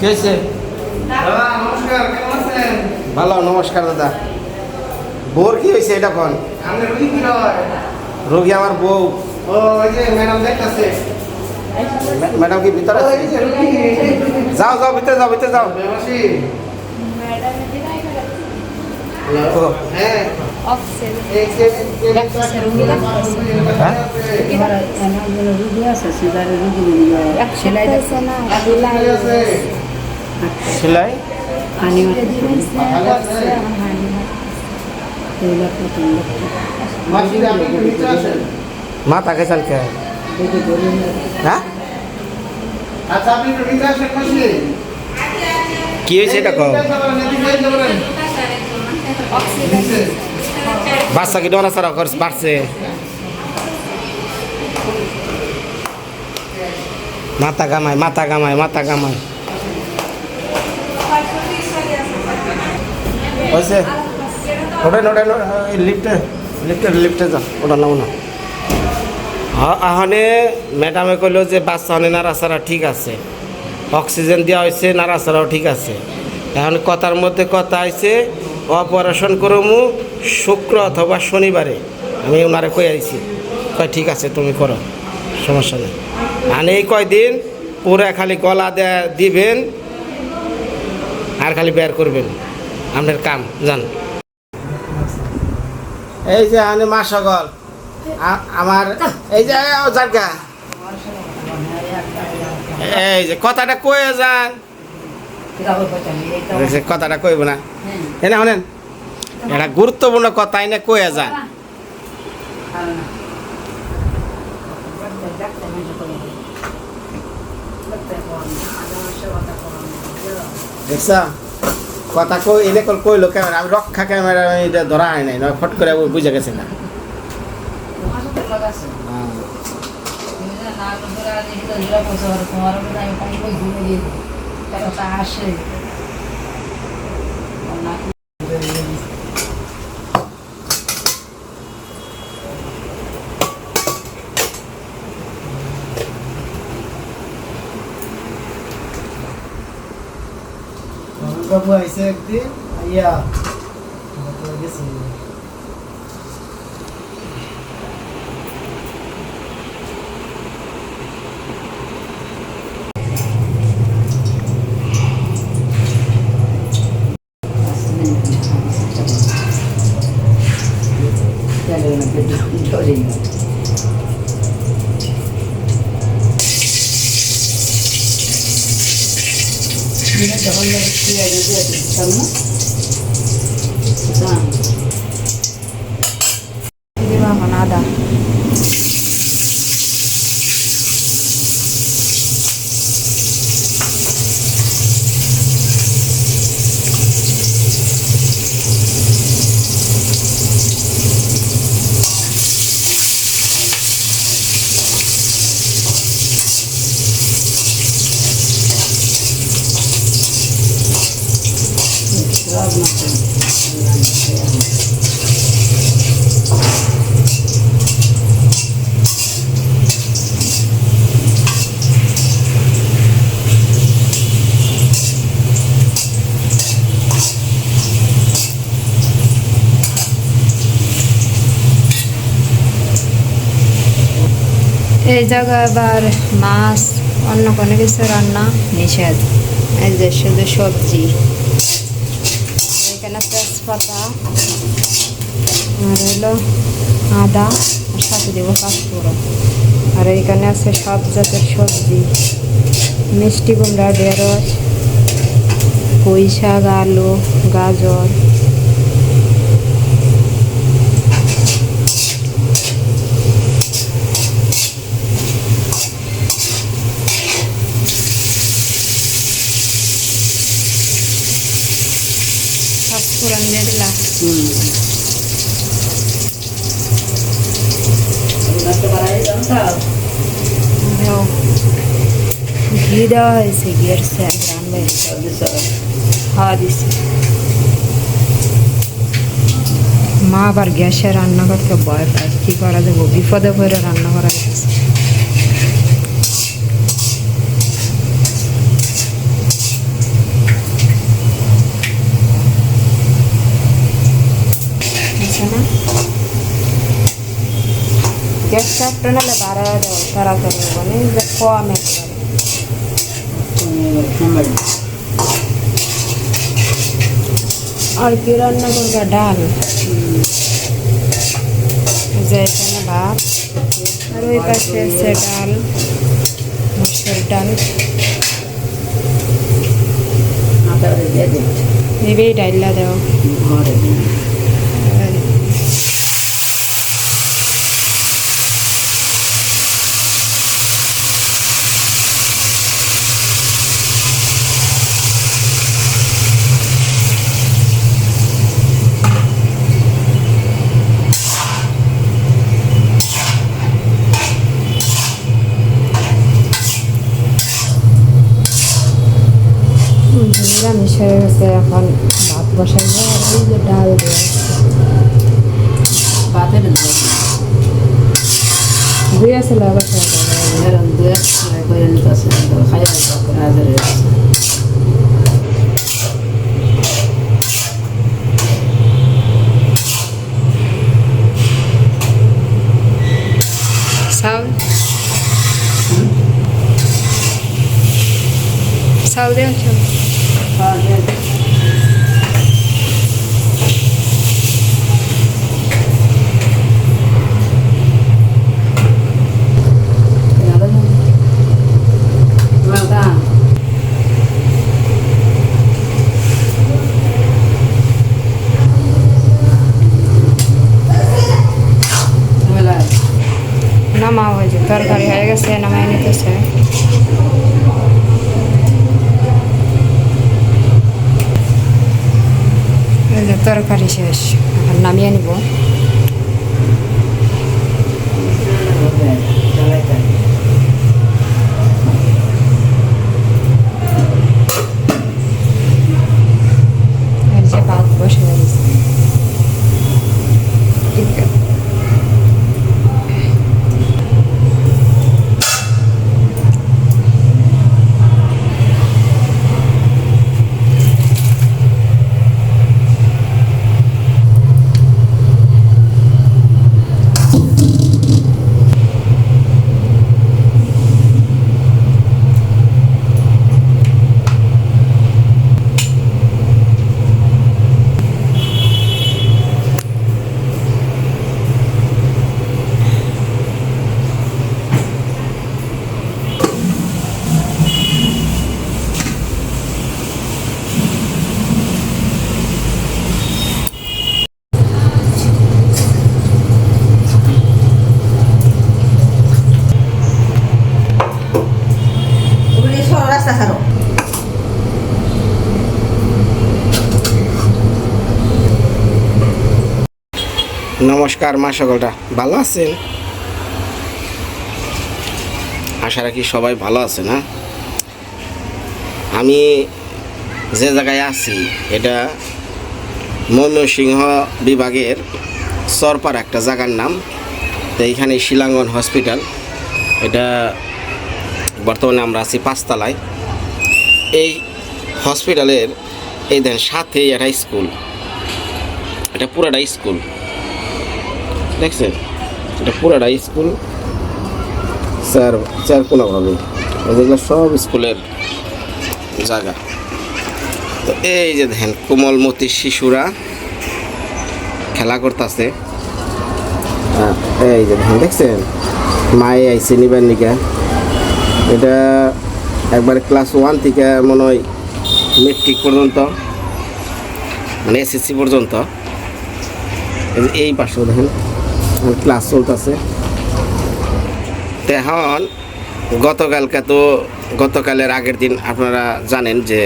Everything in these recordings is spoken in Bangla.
কে হয়েছে? দাদা নমস্কার কেমন আছেন? ভালো নমস্কার দাদা। বোর কি হয়েছে এটা কোন? রুগী কি রোগী আমার বউ। ও ওই যে ম্যাডাম দেখতেছে। মা- ম্যাডাম কি ভিতরে যাও যাও ভিতরে যাও ভিতরে যাও। হ্যাঁ। রুগী হ্যাঁ? আছে সিজারের সেলাই? মা তাকে চাল কে হ্যাঁ? কি হয়েছে এটা নিচে। বাচ্চা কি ডরা করছে পারছে? মাথা গামায় মাথা গামায় মাথা গামায় হয়েছে ওটা ওটা লিফটে লিফটে লিফটে যা, ওটা নাও না। আহনে ম্যাডামে কইলো যে বাচ্চা হনে নাড়াচাড়া ঠিক আছে। অক্সিজেন দেওয়া হয়েছে নাড়াচাড়াও ঠিক আছে। এখন কথার মধ্যে কথা আইছে, অপারেশন করমু শুক্র অথবা শনিবারে। আমি ওনারে কই আইছি, কয় ঠিক আছে, তুমি করো, সমস্যা নেই। আর এই কয়দিন পুরো খালি গলা দেয়া দিবেন, আর খালি বের করবেন। আপনার কাম, জান। এই যে আমি মা সকল আমার এই যে, ও জারগা এই যে, কথাটা কয়ে যান। কথাটা কইব না। এনে শোনেন, এটা গুরুত্বপূর্ণ কথা, এনে কয়ে যান। দেখছ? কথা কই, এনে কল কইলো ক্যামেরা আমি রক্ষা ক্যামেরা আমি এটা ধরা হয় নাই নয় ফট করে বুঝে গেছে না। আসে বাবু আইসে একদিন আইয়া গেছি ধরে যখন পেঁয়াজ দিয়ে দিতাম না দিব এখন আদা সব মাছ এই জায়গায় আবার মাছ অন্য কোনো কিছু রান্না? নিষেধ। এই যে শুধু সবজি। এখানে তেজপাতা আর হলো আদা আর সাথে দেবো পাঁচফোড়ন আর এখানে আছে সব জাতের সবজি। মিষ্টি কুমড়া ঢেঁড়স পুঁই শাক আলু গাজর। পাঁচফোড়ন দিয়ে দিলাম। ঘি দেওয়া হয়েছে ঘিয়ের স্যার রান্নায় খাওয়া দিছি। মা আবার গ্যাসে রান্না করতে ভয় পায়। কি করা যাব? বিপদে পড়ে রান্না করা হয়েছে একটা নাহলে বাড়া দেওয়া তাড়াতাড়ি মানে যে কম একবারে তুমি এবার সামলাবে আর কি রান্না করবে ডাল যে এখানে ভাত আর ওই পাশে আছে ডাল মুসুর ডাল মাথা দিয়ে দিচ্ছে এবেই ডাইলা দেওয়া হয়ে গেছে এখন ভাত বসাইবে আর এই যে ডাল দিয়ে। ভাতের দুই আছে লাগা খাওয়া দিয়ে করে নিতেছে খাই নমস্কার, মা সকলটা। ভালো আছেন? আশা রাখি সবাই ভালো আছে না আমি যে জায়গায় আছি, এটা ময়মনসিংহ বিভাগের সরপার একটা জায়গার নাম। তো এইখানে শিলাঙ্গন হসপিটাল। এটা বর্তমানে আমরা আছি পাঁচতলায়। এই হসপিটালের, এই দেন সাথেই একটা স্কুল। এটা পুরাটা স্কুল। দেখছেন? এটা পুরাটা স্কুল স্যার স্যার চার কোনোভাবে এগুলো সব স্কুলের জায়গা। তো এই যে দেখেন, কোমলমতি শিশুরা খেলা করতেছে। এই যে দেখেন, দেখছেন? মায়ে আইসে নিবার নিকা। এটা একবারে ক্লাস ওয়ান থেকে মনে হয় মেট্রিক পর্যন্ত মানে এসএসসি পর্যন্ত। এই পাশেও দেখেন ক্লাস চলতেছে। তো এখন গতকালকে তো, গতকালের আগের দিন আপনারা জানেন যে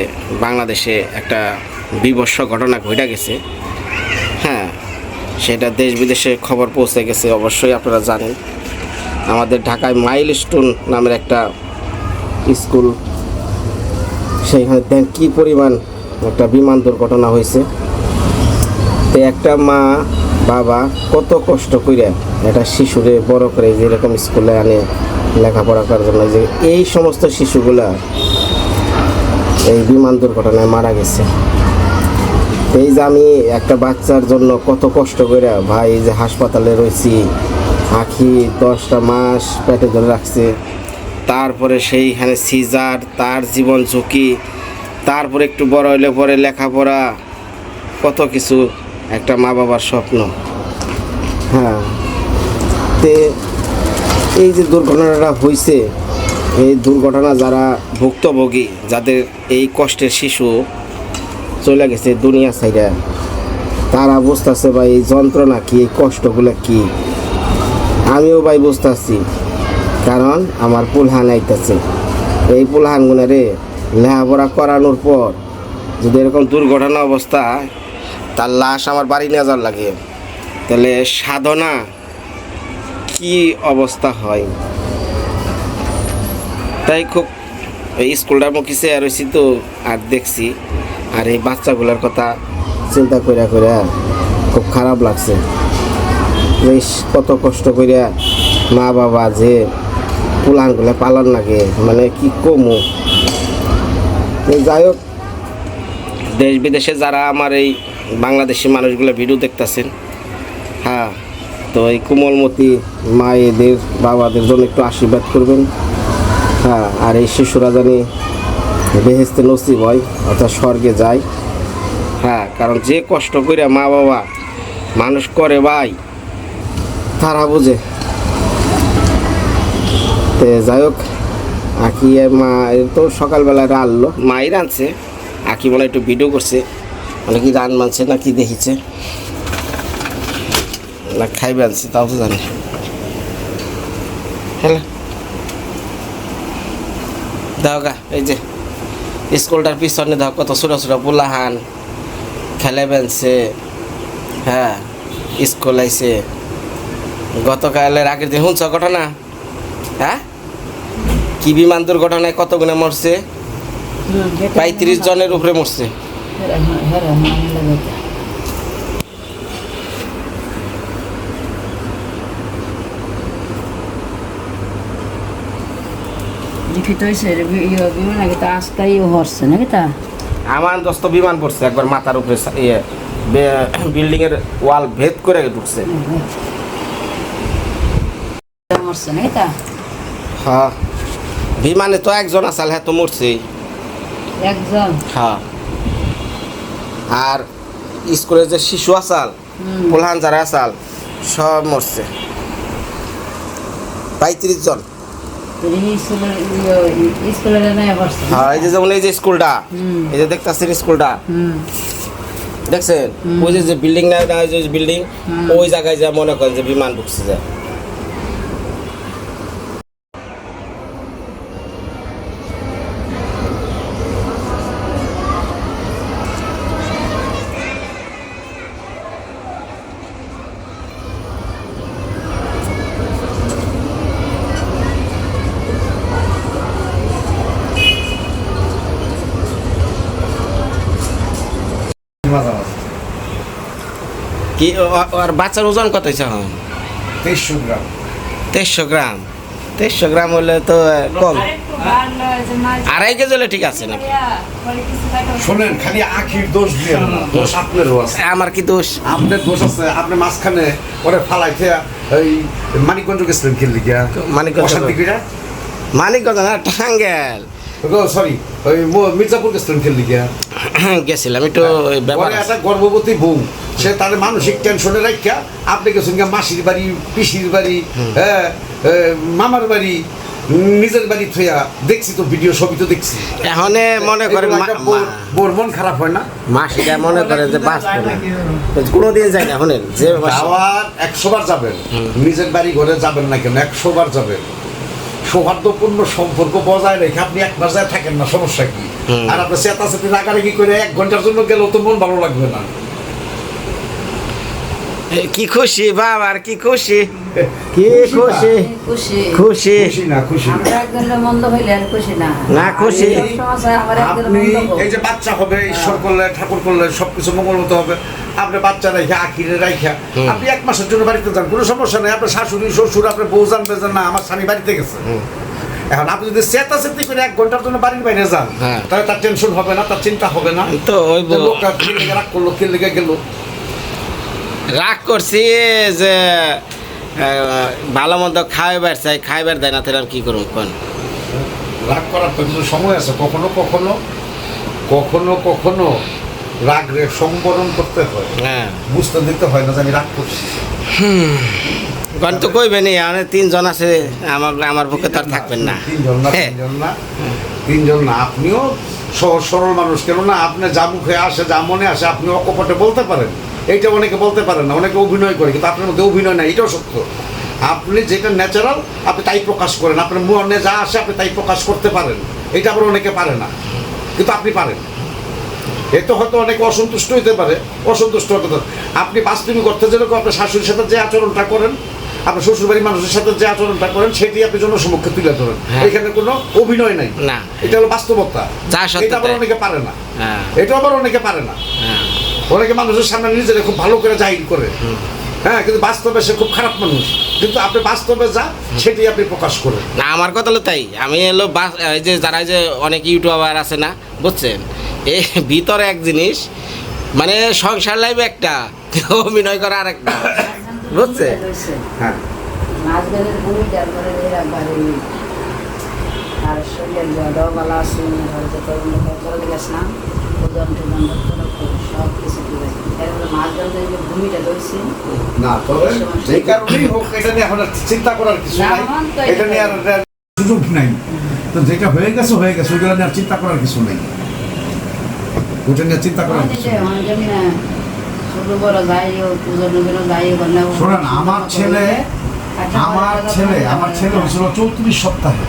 বাংলাদেশে একটা বিভৎস ঘটনা ঘটে গেছে। হ্যাঁ সেটা দেশ বিদেশে খবর পৌঁছে গেছে, অবশ্যই আপনারা জানেন। আমাদের ঢাকায় মাইল স্টোন নামের একটা স্কুল, সেইখানে দেখ কী পরিমাণ একটা বিমান দুর্ঘটনা হয়েছে। তো একটা মা বাবা কত কষ্ট করে একটা শিশুরে বড় করে যেরকম স্কুলে আনে লেখাপড়া করার জন্য, যে এই সমস্ত শিশুগুলা এই বিমান দুর্ঘটনায় মারা গেছে। এই যে আমি একটা বাচ্চার জন্য কত কষ্ট করে ভাই যে হাসপাতালে রয়েছি, আখি দশটা মাস পেটে ধরে রাখছে, তারপরে সেইখানে সিজার, তার জীবন ঝুঁকি, তারপরে একটু বড় হইলে পরে লেখাপড়া, কত কিছু একটা মা বাবার স্বপ্ন। হ্যাঁ। তে এই যে দুর্ঘটনাটা হয়েছে এই দুর্ঘটনা যারা ভুক্তভোগী, যাদের এই কষ্টের শিশু চলে গেছে দুনিয়া সাইডে তারা বুঝতেছে ভাই এই যন্ত্রণা কি, এই কষ্টগুলো কি? আমিও ভাই বুঝতেছি, কারণ আমার পুলহান আইতেছে। এই পুলহানগুলো রে লেখাপড়া করানোর পর যদি এরকম দুর্ঘটনা অবস্থা তার লাশ আমার বাড়ি নিয়ে যাওয়ার লাগে। তাহলে সাধনা কি অবস্থা হয়? তাই খুব এই স্কুলটার মুখে আর হয়েছি তো, আর দেখছি। আর এই বাচ্চাগুলোর কথা চিন্তা করে করে খুব খারাপ লাগছে। কত কষ্ট করে মা বাবা যে পুলানগুলো পালন লাগে মানে কি কমু? যাই হোক, দেশ বিদেশে যারা আমার এই বাংলাদেশি মানুষগুলো ভিডিও দেখতেছেন। হ্যাঁ তো এই কোমলমতি মায়েদের, বাবাদের জন্য একটু আশীর্বাদ করবেন। হ্যাঁ আর এই শিশুরা জানি বেহেস্তে নসিব হয়, অর্থাৎ স্বর্গে যায়। হ্যাঁ কারণ যে কষ্ট করে মা বাবা মানুষ করে ভাই, তারা বুঝে। তে যাই হোক আঁকি মা তো সকালবেলা রানলো মাই রানছে আঁকি হয় একটু ভিডিও করছে। মানে কি রান মানছে না কি দেখিছে। না খাইবে আনছে তাও তো জানি। হ্যালো। দাও গা এই যে স্কুলটার পিছনে দাও কত ছোটো ছোটো পোলাহান খেলে বেনছে। হ্যাঁ স্কুল আইছে। গতকালের আগের দিন শুনছ ঘটনা? হ্যাঁ? কি বিমান দুর্ঘটনায় কত গুণে মরছে পঁয়ত্রিশ জনের উপরে মরছে। আমার দোস্ত বিমান পড়ছে একবার মাথার উপরে ইয়ে বিল্ডিং এর ওয়াল ভেদ করে ঢুকছে। হ্যাঁ। বিমানে তো একজন আসাল হ্যাঁ তো মরছে একজন? হ্যাঁ। আর স্কুলের যে শিশু আসাল। প্রধান যারা আসাল সব মরছে। পঁয়ত্রিশ জন। হ্যাঁ এই যে যেমন এই যে স্কুলটা। এই যে দেখতেছেন স্কুলটা? দেখছেন? ওই যে বিল্ডিং না না, ওই যে বিল্ডিং ওই জায়গায় যা মনে করেন যে বিমান ঢুকছে যায় কি আর বাচ্চার ওজন কত হয়েছে এখন? তেইশশো গ্রাম। তেইশশো গ্রাম। তেইশশো গ্রাম হলে তো কম। আড়াই কেজি হলে ঠিক আছে নাকি? শোনেন খালি আখির দোষ দিয়ে দোষ আপনারও আছে। আমার কি দোষ? আপনার দোষ আছে আপনি মাঝখানে ওরে ফালাইতে ওই মানিকগঞ্জ গেছিলেন খেললি গিয়া মানিকগঞ্জ। মানিকগঞ্জ না টাঙ্গেল। সরি ওই মির্জাপুর গেছিলেন খেললি গিয়া গেছিলাম একটু। একটা গর্ভবতী বউ। সে তার মানসিক টেনশনে রাখা আপনি গেছেন মাসির বাড়ি পিসির বাড়ি হ্যাঁ মামার বাড়ি নিজের বাড়ি দেখছি তো ভিডিও তো দেখছি। এখন মনে করে বোর- মন খারাপ হয় না? মাসিটা মনে করে যে বাঁচবে না। কোনো দিন যায় না শোনেন যে যাওয়ার একশো বার যাবেন নিজের বাড়ি ঘরে যাবেন না কেন একশো বার যাবেন। সৌহার্দ্যপূর্ণ সম্পর্ক বজায় রেখে আপনি এক মাস যায় থাকেন না সমস্যা কি। আর আপনি চেতাচেতি রাগারাগি করে এক ঘণ্টার জন্য গেলেও তো মন ভালো লাগবে না। কি খুশি বাবার কি খুশি? কি খুশি খুশি? খুশি? না খুশি না। মন্দ হইলে আর খুশি না। না, এই যে বাচ্চা হবে ঈশ্বর করলে ঠাকুর করলে সবকিছু মঙ্গল মতো হবে। আপনি বাচ্চা রাখা আখিরে রাখা আপনি এক মাসের জন্য বাড়িতে যান কোনো সমস্যা নেই। আপনার শাশুড়ি শ্বশুর আপনার বউ জানবে যে না আমার স্বামী বাড়িতে গেছে। এখন আপনি যদি চেতা চেতি করে এক ঘণ্টার জন্য বাড়ির বাইরে যান হ্যাঁ। তাহলে তার টেনশন হবে না তার চিন্তা হবে না। তো রাগ করল কে লেগে গেল। রাগ করছি যে ভালো মন্দ খাইবার চাই খাইবার দেয় না তাহলে আমি কি করব কোন? রাগ করার তো কিছু সময় আছে। কখনো কখনো কখনো কখনো রাগ রে সংবরণ করতে হয়। হ্যাঁ। বুঝতে দিতে হয় না যে আমি রাগ করছি। কোন তো কইবে নি আমাদের তিনজন আছে আমার আমার পক্ষে তো আর থাকবেন না। তিনজন না হ্যাঁ। তিনজন না তিনজন না। আপনিও সহজ সরল মানুষ। কেননা আপনি যা মুখে আসে যা মনে আসে আপনি অকপটে বলতে পারেন। এইটা অনেকে বলতে পারেন না অনেকে অভিনয় করে কিন্তু আপনার মধ্যে অভিনয় নাই এটাও সত্য। আপনি যেটা ন্যাচারাল আপনি তাই প্রকাশ করেন। আপনার মনে যা আসে আপনি তাই প্রকাশ করতে পারেন। এটা আবার অনেকে পারে না কিন্তু আপনি পারেন। এতে হয়তো অনেকে অসন্তুষ্ট হইতে পারে অসন্তুষ্ট হতে আপনি বাস্তবিক অর্থে যেরকম আপনার শাশুড়ির সাথে যে আচরণটা করেন আপনার শ্বশুরবাড়ির মানুষের সাথে যে আচরণটা করেন সেটি আপনি জনসমক্ষে তুলে ধরেন। হ্যাঁ। এখানে কোনো অভিনয় নাই। না। এটা হলো বাস্তবতা। এটা আবার অনেকে পারে না। হ্যাঁ। এটা আবার অনেকে পারে না। হ্যাঁ। অনেকে মানুষের সামনে নিজেরা খুব ভালো করে জাহির করে। হ্যাঁ কিন্তু বাস্তবে সে খুব খারাপ মানুষ। কিন্তু আপনি বাস্তবে যা সেটি আপনি প্রকাশ করেন। না আমার কথা হলো তাই। আমি এলো এই যে যারা এই যে অনেক ইউটিউবার আছে না বুঝছেন? এই ভিতরে এক জিনিস মানে সংসার লাইফ একটা অভিনয় করা আর একটা বুঝছে? হ্যাঁ। আর শরীরের আছে হয়তো তোর করে গেছিলাম সব কিছু করে এরপরে মাছ যে ভূমিটা ধরছি না তবে যে কারণেই হোক এটা নিয়ে এখন চিন্তা করার কিছু নাই। আমার এটা নিয়ে আর আর সুযোগ নাই। তো যেটা হয়ে গেছে হয়ে গেছে ওইগুলো নিয়ে আর চিন্তা করার কিছু নেই। ওটা নিয়ে চিন্তা করার কিছু নেই। অনেক জানি না ছোট বড় যাই হোক পুজো টুজো যাই হোক না শোনেন, আমার ছেলে- আমার ছেলে আমার ছেলে হয়েছিল চৌত্রিশ সপ্তাহে।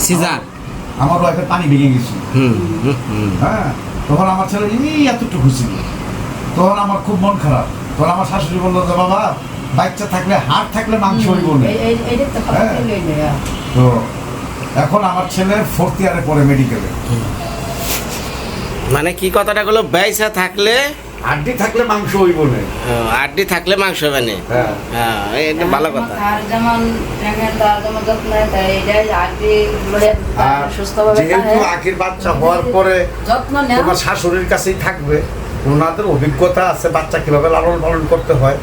সিজার। আমার ওয়াইফের পানি ভেঙে গেছিল হুম হুম, হুম। হ্যাঁ তখন আমার ছেলে এই এতটুকু ছিল। তখন আমার খুব মন খারাপ। তখন আমার শাশুড়ি বলল যে বাবা বাচ্চা থাকলে হাড় থাকলে মাংস হইব না। এইটা তো হ্যাঁ। হ্যাঁ। তো এখন আমার ছেলে ফোর্থ ইয়ারে পড়ে মেডিকেলে মানে কি কথাটা গুলো ব্যয়সা থাকলে হাড্ডি থাকলে মাংস হইব না। আহ, আড্ডি থাকলে মাংস মানে হ্যাঁ। হ্যাঁ এটা ভালো কথা। আর যেমন যেমন যত্ন সুস্থভাবে যেহেতু আখির বাচ্চা হওয়ার পরে যত্ন তোমার শাশুড়ির কাছেই থাকবে ওনাদের অভিজ্ঞতা আছে বাচ্চা কীভাবে লালন পালন করতে হয়।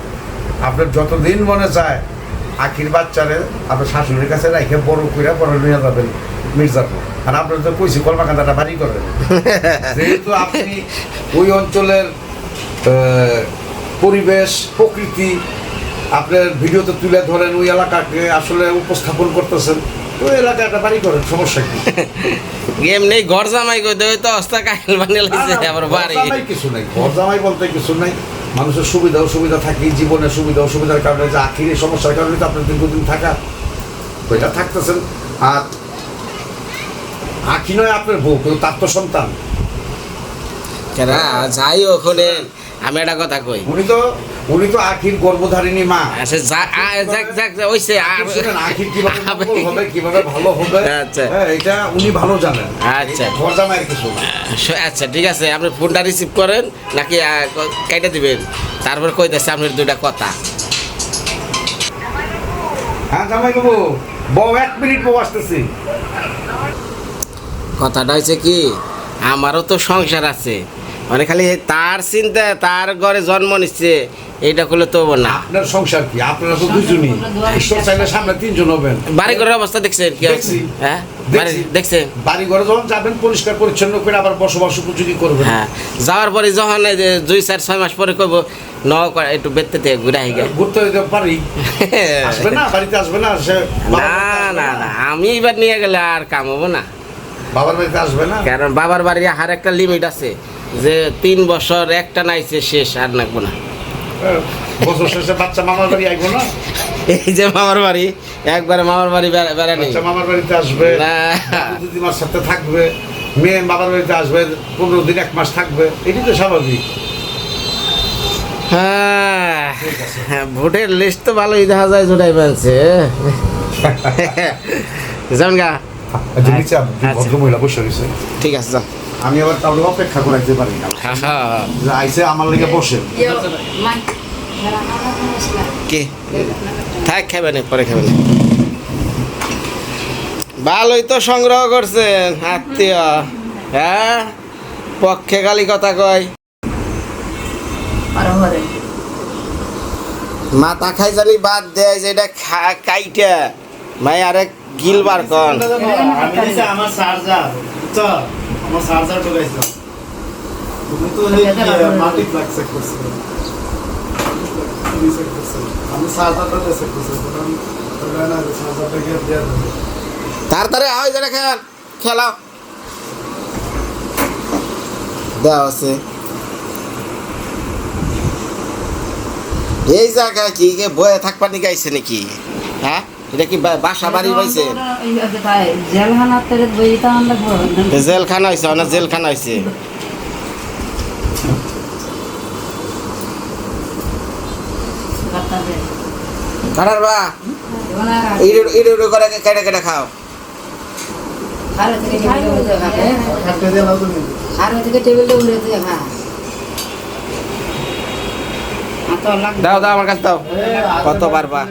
আপনার যতদিন মনে যায় আখির বাচ্চারে আপনার শাশুড়ির কাছে রেখে বড় করে বড় নিয়ে যাবেন মির্জাপুর। আর আপনার তো কইছি কলমাকান্দাটা বাড়ি করেন যেহেতু আপনি ওই অঞ্চলের পরিবেশ প্রকৃতি আপনার ভিডিওতে তুলে ধরেন ওই এলাকাকে আসলে উপস্থাপন করতেছেন। ওই এলাকায় একটা বাড়ি করেন সমস্যা কি? এমনি ঘর জামাই কই দেয় তো অস্তা কাহিল বানিয়ে লাগছে আবার বাড়ি। কিছু নাই ঘর জামাই বলতে কিছু নাই। মানুষের সুবিধা অসুবিধা থাকে জীবনের সুবিধা অসুবিধার কারণে যে আখির সমস্যার কারণে তো আপনার দীর্ঘদিন থাকা এটা থাকতেছেন। আর আখি নয় আপনার বউ কিন্তু তার তো সন্তান। যাই ওখানে আমি একটা কথা কই। উনি তো উনি তো আখির গর্ভধারিণী মা। আচ্ছা যাক যাক শুনেন, আখির কীভাবে হবে কীভাবে ভালো হবে আচ্ছা। হ্যাঁ, এটা উনি ভালো জানেন। আচ্ছা। এটা ঘর জামাইয়ের কিছু আচ্ছা ঠিক আছে আপনি ফোনটা রিসিভ করেন নাকি কেটে দিবেন? তারপর কইতেছে আপনার দুইটা কথা। হ্যাঁ জামাই বাবু বউ এক মিনিট বউ আসতেছি। কথাটা হয়েছে কি আমারও তো সংসার আছে। মানে খালি তার চিন্তা তার ঘরে জন্ম নিচ্ছে এইটা করলে তো না। আপনার সংসার কি? আপনারা তো দুজনই। ঈশ্বর চাইলে সামনে তিনজন হবেন। বাড়ি ঘরের অবস্থা দেখছেন কি। হ্যাঁ? দেখছি। বাড়ি দেখছেন? বাড়ি ঘরে যখন যাবেন পরিষ্কার পরিচ্ছন্ন করে আবার বসবাস উপযোগী করবেন। হ্যাঁ। যাওয়ার পরে যখন দুই চার ছয় মাস পরে কইব ন একটু বেতে থেকে ঘুরে আই গে ঘুরতে যেতে পারি। আসবে না? বাড়িতে আসবে না? না না না? আমি এবার নিয়ে গেলে আর কাম হব না। বাবার বাড়িতে আসবে না? কারণ বাবার বাড়ি আর একটা লিমিট আছে। যে তিন বছর একটা নাইছে শেষ আর নাকবো না। হ্যাঁ, বছর শেষে বাচ্চা মামার বাড়ি আইবো না? এই যে মামার বাড়ি একবারে মামার বাড়ি বেড়া- বেড়ানি মামার বাড়িতে আসবে না। দিদিমার সাথে থাকবে মেয়ে বাবার বাড়িতে আসবে পনেরো দিন এক মাস থাকবে এটি তো স্বাভাবিক। হ্যাঁ ভোটের লিস্ট তো ভালোই দেখা যায় জোটাই ফেলছে যান গা। আচ্ছা, আচ্ছা। বসে ঠিক আছে যান। আমি আবার তাহলে অপেক্ষা করাইতে পারি না। হ্যাঁ, হ্যাঁ। আইসে আমার লেগে বসে। কে এরা নানা মশলা। কি? থাক খাবে না পরে খাবে না। ভালোই তো সংগ্রহ করছেন আত্মীয়। হ্যাঁ? পক্ষে খালি কথা কয়। মাথা খাই জানি বাদ দেয় যে এটা খা- কাইটা। মাই আরে গিলবার কন। আমি আমার চার্জার আমার চার্জার ঢুকাইছো তুমি তো মাল্টি প্লাগ চেক করছ আমি চার্জারটা চেক করছি চার্জারটা গিয়ে দিয়ে দেবো তাড়াতাড়ি আয় যেটা খেল খেলাও। দেওয়া আছে। এই জায়গায় কি কে বয়ে থাকবার নিকে আইছে নাকি? হ্যাঁ? এটা কি বা- বাসা বাড়ি পাইছে? জেলখানা হয়েছে অনেক জেলখানা হয়েছে বা ইডু ইডু ইডু করে কেটে কেটে খাও। তো লাগ দাও দাও আমার কাছে দাও। কত পারবা